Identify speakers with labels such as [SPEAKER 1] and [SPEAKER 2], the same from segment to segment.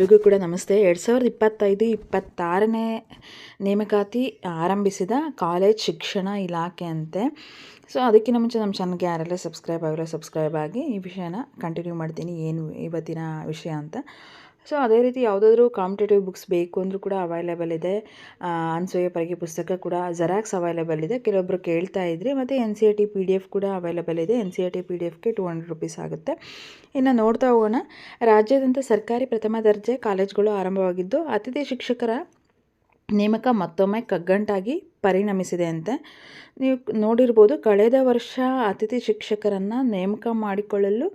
[SPEAKER 1] ಎಲ್ರಿಗೂ ಕೂಡ ನಮಸ್ತೆ. ಎರಡು ಸಾವಿರದ ಇಪ್ಪತ್ತೈದು, ಇಪ್ಪತ್ತಾರನೇ ನೇಮಕಾತಿ ಆರಂಭಿಸಿದ ಕಾಲೇಜ್ ಶಿಕ್ಷಣ ಇಲಾಖೆ ಅಂತೆ ಸೊ ಅದಕ್ಕಿಂತ ಮುಂಚೆ ನಮ್ಮ ಚಾನಲ್ಗೆ ಯಾರೆಲ್ಲ ಸಬ್ಸ್ಕ್ರೈಬ್ ಆಗಿಲ್ಲ ಸಬ್ಸ್ಕ್ರೈಬ್ ಆಗಿ ಈ ವಿಷಯನ ಕಂಟಿನ್ಯೂ ಮಾಡ್ತೀನಿ. ಏನು ಇವತ್ತಿನ ವಿಷಯ ಅಂತ. ಸೊ ಅದೇ ರೀತಿ ಯಾವುದಾದ್ರೂ ಕಾಂಪಿಟೇಟಿವ್ ಬುಕ್ಸ್ ಬೇಕು ಅಂದರೂ ಕೂಡ ಅವೈಲೇಬಲ್ ಇದೆ. ಅನ್ಸೂಯ ಪರಿಗೆ ಪುಸ್ತಕ ಕೂಡ ಜೆರಾಕ್ಸ್ ಅವೈಲೇಬಲ್ ಇದೆ. ಕೆಲವೊಬ್ಬರು ಕೇಳ್ತಾ ಇದ್ರಿ, ಮತ್ತು N C R T P D F ಕೂಡ ಅವೈಲೇಬಲ್ ಇದೆ. N C R T P D ಎಫ್ಗೆ two hundred rupees ಆಗುತ್ತೆ. ಇನ್ನು ನೋಡ್ತಾ ಹೋಗೋಣ. ರಾಜ್ಯಾದ್ಯಂತ ಸರ್ಕಾರಿ ಪ್ರಥಮ ದರ್ಜೆ ಕಾಲೇಜ್ಗಳು ಆರಂಭವಾಗಿದ್ದು, ಅತಿಥಿ ಶಿಕ್ಷಕರ ನೇಮಕ ಮತ್ತೊಮ್ಮೆ ಕಗ್ಗಂಟಾಗಿ ಪರಿಣಮಿಸಿದೆ ಅಂತೆ ನೀವು ನೋಡಿರ್ಬೋದು ಕಳೆದ ವರ್ಷ ಅತಿಥಿ ಶಿಕ್ಷಕರನ್ನು ನೇಮಕ ಮಾಡಿಕೊಳ್ಳಲು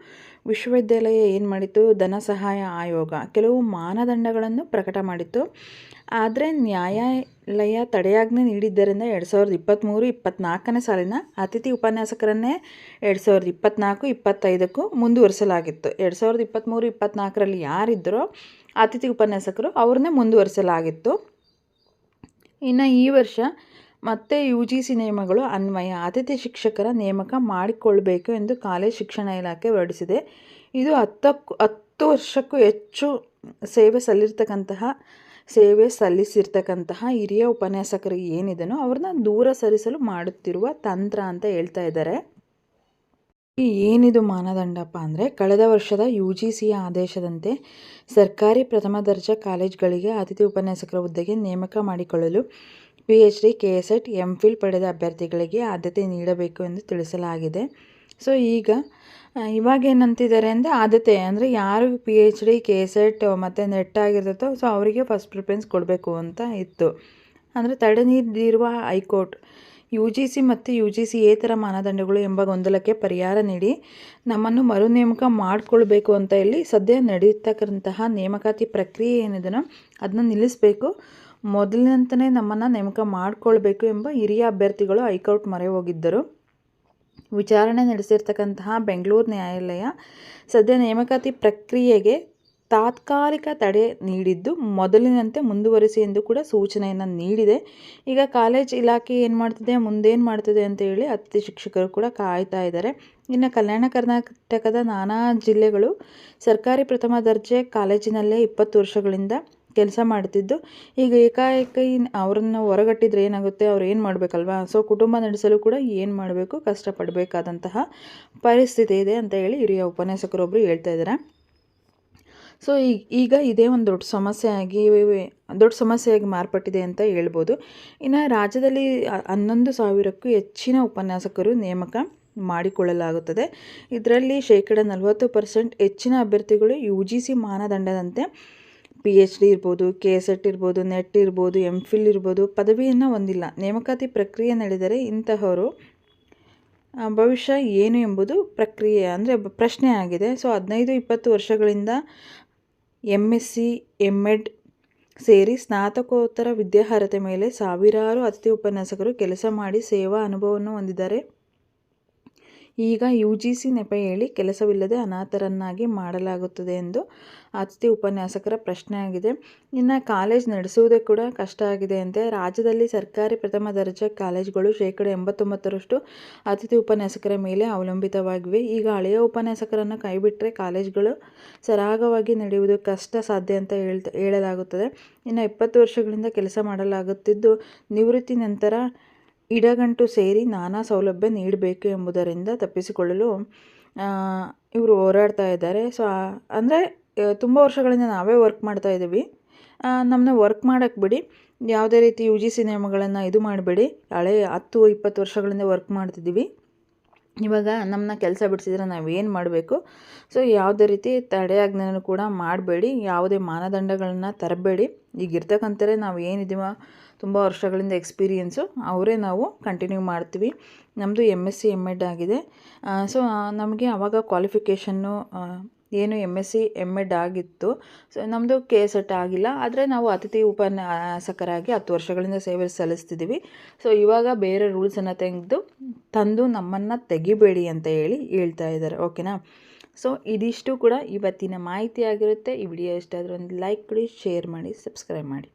[SPEAKER 1] ವಿಶ್ವವಿದ್ಯಾಲಯ ಏನು ಮಾಡಿತ್ತು? ಧನ ಸಹಾಯ ಆಯೋಗ. ಕೆಲವು ಮಾನದಂಡಗಳನ್ನು ಪ್ರಕಟ ಮಾಡಿತ್ತು. ಆದರೆ ನ್ಯಾಯಾಲಯ ತಡೆಯಾಜ್ಞೆ ನೀಡಿದ್ದರಿಂದ ಎರಡು ಸಾವಿರದ ಇಪ್ಪತ್ತ್ಮೂರು ಇಪ್ಪತ್ತ್ನಾಲ್ಕನೇ ಸಾಲಿನ ಅತಿಥಿ ಉಪನ್ಯಾಸಕರನ್ನೇ ಎರಡು ಸಾವಿರದ ಇಪ್ಪತ್ತ್ನಾಲ್ಕು ಇಪ್ಪತ್ತೈದಕ್ಕೂ ಮುಂದುವರಿಸಲಾಗಿತ್ತು. ಎರಡು ಸಾವಿರದ ಇಪ್ಪತ್ತ್ಮೂರು ಇಪ್ಪತ್ತ್ನಾಲ್ಕರಲ್ಲಿ ಯಾರಿದ್ದರೋ ಅತಿಥಿ ಉಪನ್ಯಾಸಕರು ಅವ್ರನ್ನೇ ಮುಂದುವರಿಸಲಾಗಿತ್ತು. ಇನ್ನು ಈ ವರ್ಷ ಮತ್ತೆ ಯು ಜಿ ಸಿ ನಿಯಮಗಳು ಅನ್ವಯ ಅತಿಥಿ ಶಿಕ್ಷಕರ ನೇಮಕ ಮಾಡಿಕೊಳ್ಬೇಕು ಎಂದು ಕಾಲೇಜ್ ಶಿಕ್ಷಣ ಇಲಾಖೆ ಹೊರಡಿಸಿದೆ. ಇದು ಹತ್ತಕ್ಕೂ, ಹತ್ತು ವರ್ಷಕ್ಕೂ ಹೆಚ್ಚು ಸೇವೆ ಸಲ್ಲಿರ್ತಕ್ಕಂತಹ, ಸೇವೆ ಸಲ್ಲಿಸಿರ್ತಕ್ಕಂತಹ ಹಿರಿಯ ಉಪನ್ಯಾಸಕರಿಗೆ ಏನಿದನೋ ಅವ್ರನ್ನ ದೂರ ಸರಿಸಲು ಮಾಡುತ್ತಿರುವ ತಂತ್ರ ಅಂತ ಹೇಳ್ತಾ ಇದ್ದಾರೆ. ಏನಿದು ಮಾನದಂಡಪ್ಪ ಅಂದರೆ, ಕಳೆದ ವರ್ಷದ ಯು ಜಿ ಸಿಯ ಆದೇಶದಂತೆ ಸರ್ಕಾರಿ ಪ್ರಥಮ ದರ್ಜೆ ಕಾಲೇಜ್ಗಳಿಗೆ ಅತಿಥಿ ಉಪನ್ಯಾಸಕರ ಹುದ್ದೆಗೆ ನೇಮಕ ಮಾಡಿಕೊಳ್ಳಲು P H D K SET M Phil ಪಡೆದ ಅಭ್ಯರ್ಥಿಗಳಿಗೆ ಆದ್ಯತೆ ನೀಡಬೇಕು ಎಂದು ತಿಳಿಸಲಾಗಿದೆ. ಸೊ, ಈಗ ಇವಾಗ ಏನಂತಿದ್ದಾರೆ ಅಂದರೆ ಆದ್ಯತೆ, ಅಂದರೆ ಯಾರು P H D K SET ಮತ್ತು ನೆಟ್ ಆಗಿರ್ತೋ ಸೊ, ಅವರಿಗೆ ಫಸ್ಟ್ ಪ್ರಿಫರೆನ್ಸ್ ಕೊಡಬೇಕು ಅಂತ ಇತ್ತು. ಅಂದರೆ ತಡೆ ನೀಡಿರುವ high court U G C ಮತ್ತು ಯು ಜಿ ಸಿ ಏತರ ಮಾನದಂಡಗಳು ಎಂಬ ಗೊಂದಲಕ್ಕೆ ಪರಿಹಾರ ನೀಡಿ ನಮ್ಮನ್ನು ಮರು ನೇಮಕ ಮಾಡಿಕೊಳ್ಬೇಕು ಅಂತ ಇಲ್ಲಿ ಸದ್ಯ ನಡೀತಕ್ಕಂತಹ ನೇಮಕಾತಿ ಪ್ರಕ್ರಿಯೆ ಏನಿದನ ಅದನ್ನು ನಿಲ್ಲಿಸಬೇಕು. ಮೊದಲಿನಂತಲೇ ನಮ್ಮನ್ನು ನೇಮಕ ಮಾಡಿಕೊಳ್ಬೇಕು ಎಂಬ ಹಿರಿಯ ಅಭ್ಯರ್ಥಿಗಳು ಹೈಕೋರ್ಟ್ ಮೊರೆ ಹೋಗಿದ್ದರು. ವಿಚಾರಣೆ ನಡೆಸಿರ್ತಕ್ಕಂತಹ ಬೆಂಗಳೂರು ನ್ಯಾಯಾಲಯ ಸದ್ಯ ನೇಮಕಾತಿ ಪ್ರಕ್ರಿಯೆಗೆ ತಾತ್ಕಾಲಿಕ ತಡೆ ನೀಡಿದ್ದು ಮೊದಲಿನಂತೆ ಮುಂದುವರಿಸಿ ಎಂದು ಕೂಡ ಸೂಚನೆಯನ್ನು ನೀಡಿದೆ. ಈಗ ಕಾಲೇಜ್ ಇಲಾಖೆ ಏನು ಮಾಡ್ತಿದೆ, ಮುಂದೇನು ಮಾಡ್ತಿದೆ ಅಂತ ಹೇಳಿ ಅತಿಥಿ ಶಿಕ್ಷಕರು ಕೂಡ ಕಾಯ್ತಾ ಇದ್ದಾರೆ. ಇನ್ನು ಕಲ್ಯಾಣ ಕರ್ನಾಟಕದ ನಾನಾ ಜಿಲ್ಲೆಗಳು ಸರ್ಕಾರಿ ಪ್ರಥಮ ದರ್ಜೆ ಕಾಲೇಜಿನಲ್ಲೇ ಇಪ್ಪತ್ತು ವರ್ಷಗಳಿಂದ ಕೆಲಸ ಮಾಡ್ತಿದ್ದು. ಈಗ ಏಕಾಏಕಿ ಅವ್ರನ್ನ ಹೊರಗಟ್ಟಿದ್ರೆ ಏನಾಗುತ್ತೆ, ಅವ್ರು ಏನು ಮಾಡಬೇಕಲ್ವಾ? ಸೊ, ಕುಟುಂಬ ನಡೆಸಲು ಕೂಡ ಏನು ಮಾಡಬೇಕು, ಕಷ್ಟಪಡಬೇಕಾದಂತಹ ಪರಿಸ್ಥಿತಿ ಇದೆ ಅಂತ ಹೇಳಿ ಹಿರಿಯ ಉಪನ್ಯಾಸಕರೊಬ್ಬರು ಹೇಳ್ತಾ ಇದ್ದಾರೆ. ಸೊ ಈಗ ಈಗ ಇದೇ ಒಂದು ದೊಡ್ಡ ಸಮಸ್ಯೆ ಆಗಿ, ದೊಡ್ಡ ಸಮಸ್ಯೆಯಾಗಿ ಮಾರ್ಪಟ್ಟಿದೆ ಅಂತ ಹೇಳ್ಬೋದು. ಇನ್ನು ರಾಜ್ಯದಲ್ಲಿ ಹನ್ನೊಂದು ಸಾವಿರಕ್ಕೂ ಹೆಚ್ಚಿನ ಉಪನ್ಯಾಸಕರು ನೇಮಕ ಮಾಡಿಕೊಳ್ಳಲಾಗುತ್ತದೆ. ಇದರಲ್ಲಿ ಶೇಕಡ ನಲವತ್ತು ಪರ್ಸೆಂಟ್ ಹೆಚ್ಚಿನ ಅಭ್ಯರ್ಥಿಗಳು ಯು ಜಿ ಸಿ ಮಾನದಂಡದಂತೆ ಪಿ ಎಚ್ ಡಿ ಇರ್ಬೋದು, ಕೆ ಎಸ್ ಎಟ್ ಇರ್ಬೋದು, ನೆಟ್ ಇರ್ಬೋದು ಎಂ ಫಿಲ್ ಇರ್ಬೋದು ಪದವಿಯನ್ನು ಹೊಂದಿಲ್ಲ. ನೇಮಕಾತಿ ಪ್ರಕ್ರಿಯೆ ನಡೆದರೆ ಇಂತಹವರು ಭವಿಷ್ಯ ಏನು ಎಂಬುದು ಪ್ರಕ್ರಿಯೆ ಅಂದರೆ ಪ್ರಶ್ನೆ ಆಗಿದೆ. ಸೊ ಹದಿನೈದು, ಇಪ್ಪತ್ತು ವರ್ಷಗಳಿಂದ M S C M Ed ಸೇರಿ ಸ್ನಾತಕೋತ್ತರ ವಿದ್ಯಾರ್ಹತೆ ಮೇಲೆ ಸಾವಿರಾರು ಅತಿಥಿ ಉಪನ್ಯಾಸಕರು ಕೆಲಸ ಮಾಡಿ ಸೇವಾ ಅನುಭವವನ್ನು ಹೊಂದಿದ್ದಾರೆ. ಈಗ ಯು ಜಿ ಸಿ ನೆಪ ಹೇಳಿ ಕೆಲಸವಿಲ್ಲದೆ ಅನಾಥರನ್ನಾಗಿ ಮಾಡಲಾಗುತ್ತದೆ ಎಂದು ಅತಿಥಿ ಉಪನ್ಯಾಸಕರ ಪ್ರಶ್ನೆ ಆಗಿದೆ. ಇನ್ನು ಕಾಲೇಜ್ ನಡೆಸುವುದೇ ಕೂಡ ಕಷ್ಟ ಆಗಿದೆ ಅಂತೆ. ರಾಜ್ಯದಲ್ಲಿ ಸರ್ಕಾರಿ ಪ್ರಥಮ ದರ್ಜೆ ಕಾಲೇಜುಗಳು ಶೇಕಡ ಎಂಬತ್ತೊಂಬತ್ತರಷ್ಟು ಅತಿಥಿ ಉಪನ್ಯಾಸಕರ ಮೇಲೆ ಅವಲಂಬಿತವಾಗಿವೆ. ಈಗ ಹಳೆಯ ಉಪನ್ಯಾಸಕರನ್ನು ಕೈಬಿಟ್ಟರೆ ಕಾಲೇಜ್ಗಳು ಸರಾಗವಾಗಿ ನಡೆಯುವುದು ಕಷ್ಟ ಸಾಧ್ಯ ಅಂತ ಹೇಳ್ತಾ ಹೇಳಲಾಗುತ್ತದೆ. ಇನ್ನು ಇಪ್ಪತ್ತು ವರ್ಷಗಳಿಂದ ಕೆಲಸ ಮಾಡಲಾಗುತ್ತಿದ್ದು ನಿವೃತ್ತಿ ನಂತರ ಇಡಗಂಟು ಸೇರಿ ನಾನಾ ಸೌಲಭ್ಯ ನೀಡಬೇಕು ಎಂಬುದರಿಂದ ತಪ್ಪಿಸಿಕೊಳ್ಳಲು ಇವರು ಹೋರಾಡ್ತಾ ಇದ್ದಾರೆ. ಸೊ ಅಂದರೆ ತುಂಬ ವರ್ಷಗಳಿಂದ ನಾವೇ ವರ್ಕ್ ಮಾಡ್ತಾ ಇದ್ದೀವಿ. ನಮ್ಮನ್ನ ವರ್ಕ್ ಮಾಡೋಕ್ಕೆ ಬಿಡಿ. ಯಾವುದೇ ರೀತಿ ಯು ಜಿ ಸಿ ನಿಯಮಗಳನ್ನು ಇದು ಮಾಡಬೇಡಿ. ಹಳೆ ಹತ್ತು, ಇಪ್ಪತ್ತು ವರ್ಷಗಳಿಂದ ವರ್ಕ್ ಮಾಡ್ತಿದ್ದೀವಿ. ಇವಾಗ ನಮ್ಮನ್ನ ಕೆಲಸ ಬಿಡಿಸಿದ್ರೆ ನಾವು ಏನು ಮಾಡಬೇಕು? ಸೊ, ಯಾವುದೇ ರೀತಿ ತಡೆಯಾಜ್ಞೆಯನ್ನು ಕೂಡ ಮಾಡಬೇಡಿ. ಯಾವುದೇ ಮಾನದಂಡಗಳನ್ನ ತರಬೇಡಿ. ಈಗ ಇರ್ತಕ್ಕಂಥರೇ ನಾವು ಏನಿದ್ದೀವ ತುಂಬ ವರ್ಷಗಳಿಂದ ಎಕ್ಸ್ಪೀರಿಯೆನ್ಸು ಅವರೇ ನಾವು ಕಂಟಿನ್ಯೂ ಮಾಡ್ತೀವಿ. ನಮ್ಮದು M S C M Ed ಆಗಿದೆ. ಸೊ ನಮಗೆ ಆವಾಗ ಕ್ವಾಲಿಫಿಕೇಷನ್ನು ಏನು M S C M Ed ಆಗಿತ್ತು. ಸೊ ನಮ್ಮದು ಕೆ ಎಸ್ ಎಟ್ ಆಗಿಲ್ಲ. ಆದರೆ ನಾವು ಅತಿಥಿ ಉಪನ್ಯಾಸಕರಾಗಿ ಹತ್ತು ವರ್ಷಗಳಿಂದ ಸೇವೆ ಸಲ್ಲಿಸ್ತಿದ್ದೀವಿ ಸೊ ಇವಾಗ ಬೇರೆ ರೂಲ್ಸನ್ನು ತೆಗೆದು ತಂದು ನಮ್ಮನ್ನು ತೆಗಿಬೇಡಿ ಅಂತ ಹೇಳಿ ಹೇಳ್ತಾ ಇದ್ದಾರೆ. ಓಕೆನಾ ಸೊ ಇದಿಷ್ಟು ಕೂಡ ಇವತ್ತಿನ ಮಾಹಿತಿ ಆಗಿರುತ್ತೆ. ಈ ವಿಡಿಯೋ ಇಷ್ಟ ಆದರೆ ಒಂದು ಲೈಕ್ ಕೊಡಿ ಶೇರ್ ಮಾಡಿ ಸಬ್ಸ್ಕ್ರೈಬ್ ಮಾಡಿ.